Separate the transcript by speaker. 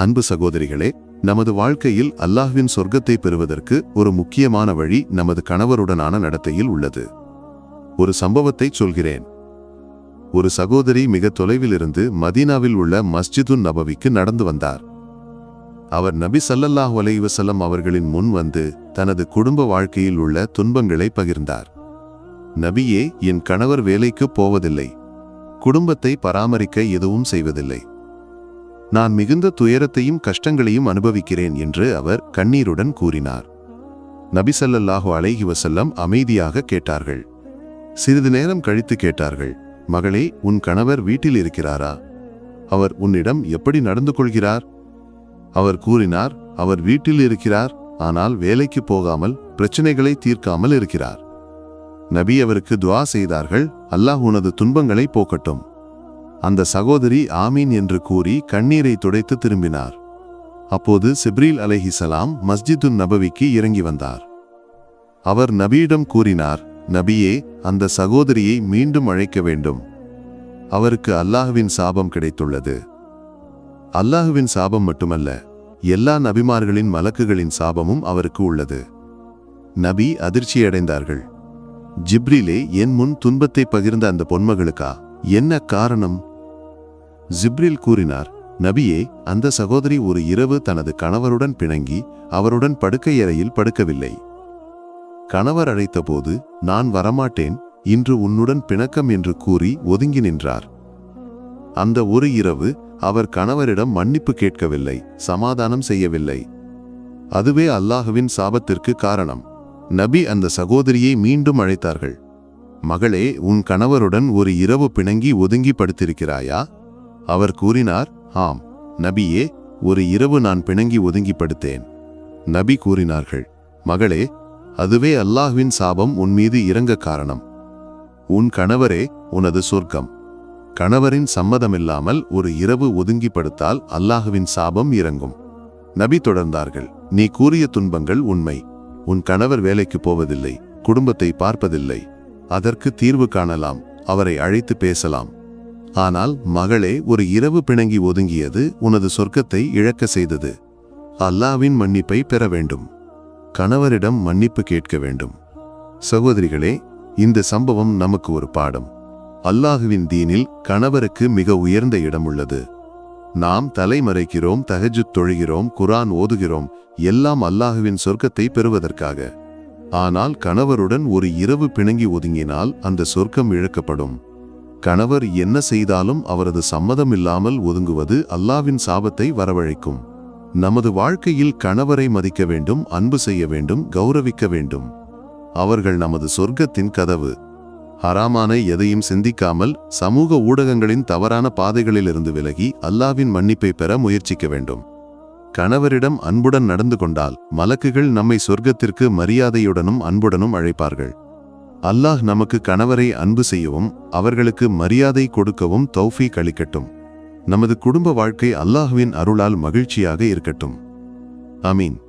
Speaker 1: அன்பு சகோதரிகளே நமது வாழ்க்கையில் அல்லாஹ்வின் சொர்க்கத்தை பெறுவதற்கு ஒரு முக்கியமான வழி நமது கணவருடனான நடத்தையில் உள்ளது. ஒரு சம்பவத்தை சொல்கிறேன். ஒரு சகோதரி மிக தொலைவிலிருந்து மதீனாவில் உள்ள மஸ்ஜிதுன் நபவிக்கு நடந்து வந்தார். அவர் நபி ஸல்லல்லாஹு அலைஹி வஸல்லம் அவர்களின் முன் வந்து தனது குடும்ப வாழ்க்கையில் உள்ள துன்பங்களை பகிர்ந்தார். நபியே என் கணவர் வேலைக்கு போவதில்லை. குடும்பத்தை பராமரிக்க எதுவும் செய்வதில்லை. நான் மிகுந்த துயரத்தையும் கஷ்டங்களையும் அனுபவிக்கிறேன் என்று அவர் கண்ணீருடன் கூறினார். நபி ஸல்லல்லாஹு அலைஹி வஸல்லம் அமைதியாக கேட்டார்கள். சிறிது நேரம் கழித்து கேட்டார்கள் மகளே உன் கணவர் வீட்டில் இருக்கிறாரா? அவர் உன்னிடம் எப்படி நடந்து கொள்கிறார்? அவர் கூறினார் அவர் வீட்டில் இருக்கிறார் ஆனால் வேலைக்கு போகாமல் பிரச்சனைகளை தீர்க்காமல் இருக்கிறார். நபி அவருக்கு துவா செய்தார்கள் அல்லாஹ் உனது துன்பங்களை போக்கட்டும். அந்த சகோதரி ஆமீன் என்று கூறி கண்ணீரை துடைத்து திரும்பினார். அப்போது சிப்ரீல் அலஹிசலாம் மஸ்ஜிதுன் நபவிக்கு இறங்கி வந்தார். அவர் நபியிடம் கூறினார் நபியே அந்த சகோதரியை மீண்டும் அழைக்க வேண்டும். அவருக்கு அல்லாஹுவின் சாபம் கிடைத்துள்ளது. அல்லாஹுவின் சாபம் மட்டுமல்ல எல்லா நபிமார்களின் மலக்குகளின் சாபமும் அவருக்கு உள்ளது. நபி அதிர்ச்சியடைந்தார்கள். ஜிப்ரிலே என் முன் துன்பத்தை பகிர்ந்த அந்த பொன்மகளுக்கா? என்ன காரணம்? ஜிப்ரில் கூறினார் நபியே அந்த சகோதரி ஒரு இரவு தனது கணவருடன் பிணங்கி அவருடன் படுக்கையறையில் படுக்கவில்லை. கணவர் அழைத்தபோது நான் வரமாட்டேன் இன்று உன்னுடன் பிணக்கம் என்று கூறி ஒதுங்கி நின்றார். அந்த ஒரு இரவு அவர் கணவரிடம் மன்னிப்பு கேட்கவில்லை சமாதானம் செய்யவில்லை. அதுவே அல்லாஹுவின் சாபத்திற்கு காரணம். நபி அந்த சகோதரியை மீண்டும் அழைத்தார்கள். மகளே உன் கணவருடன் ஒரு இரவு பிணங்கி ஒதுங்கி படுத்திருக்கிறாயா? அவர் கூறினார் ஆம் நபியே ஒரு இரவு நான் பிணங்கி ஒதுங்கி படுத்தேன் நபி கூறினார்கள் மகளே அதுவே அல்லாஹ்வின் சாபம் உன் மீது இறங்க காரணம். உன் கணவரே உனது சொர்க்கம். கணவரின் சம்மதமில்லாமல் ஒரு இரவு ஒதுங்கி படுத்தால் அல்லாஹுவின் சாபம் இறங்கும். நபி தொடர்ந்தார்கள் நீ கூறிய துன்பங்கள் உண்மை. உன் கணவர் வேலைக்கு போவதில்லை குடும்பத்தை பார்ப்பதில்லை. அதற்கு தீர்வு காணலாம் அவரை அழைத்து பேசலாம். ஆனால் மகளே ஒரு இரவு பிணங்கி ஒதுங்கியது உனது சொர்க்கத்தை இழக்க செய்தது. அல்லாவின் மன்னிப்பை பெற வேண்டும். கணவரிடம் மன்னிப்பு கேட்க வேண்டும். சகோதரிகளே இந்த சம்பவம் நமக்கு ஒரு பாடம். அல்லாஹுவின் தீனில் கணவருக்கு மிக உயர்ந்த இடம் உள்ளது நாம் தலைமறைக்கிறோம் தஹஜுத் தொழுகிறோம் குரான் ஓதுகிறோம் எல்லாம் அல்லாஹுவின் சொர்க்கத்தை பெறுவதற்காக. ஆனால் கணவருடன் ஒரு இரவு பிணங்கி ஒதுங்கினால் அந்த சொர்க்கம் இழக்கப்படும். கணவர் என்ன செய்தாலும் அவரது சம்மதம் இல்லாமல் ஒதுங்குவது அல்லாவின் சாபத்தை வரவழைக்கும். நமது வாழ்க்கையில் கணவரை மதிக்க வேண்டும் அன்பு செய்ய வேண்டும் கௌரவிக்க வேண்டும். அவர்கள் நமது சொர்க்கத்தின் கதவு. ஹராமான எதையும் சிந்திக்காமல் சமூக ஊடகங்களின் தவறான பாதைகளிலிருந்து விலகி அல்லாவின் மன்னிப்பை பெற முயற்சிக்க வேண்டும். கணவரிடம் அன்புடன் நடந்து கொண்டால் மலக்குகள் நம்மை சொர்க்கத்திற்கு மரியாதையுடனும் அன்புடனும் அழைப்பார்கள். அல்லாஹ் நமக்கு கணவரை அன்பு செய்யவும் அவர்களுக்கு மரியாதை கொடுக்கவும் தௌஃபி கழிக்கட்டும் நமது குடும்ப வாழ்க்கை அல்லாஹுவின் அருளால் மகிழ்ச்சியாக இருக்கட்டும். அமீன்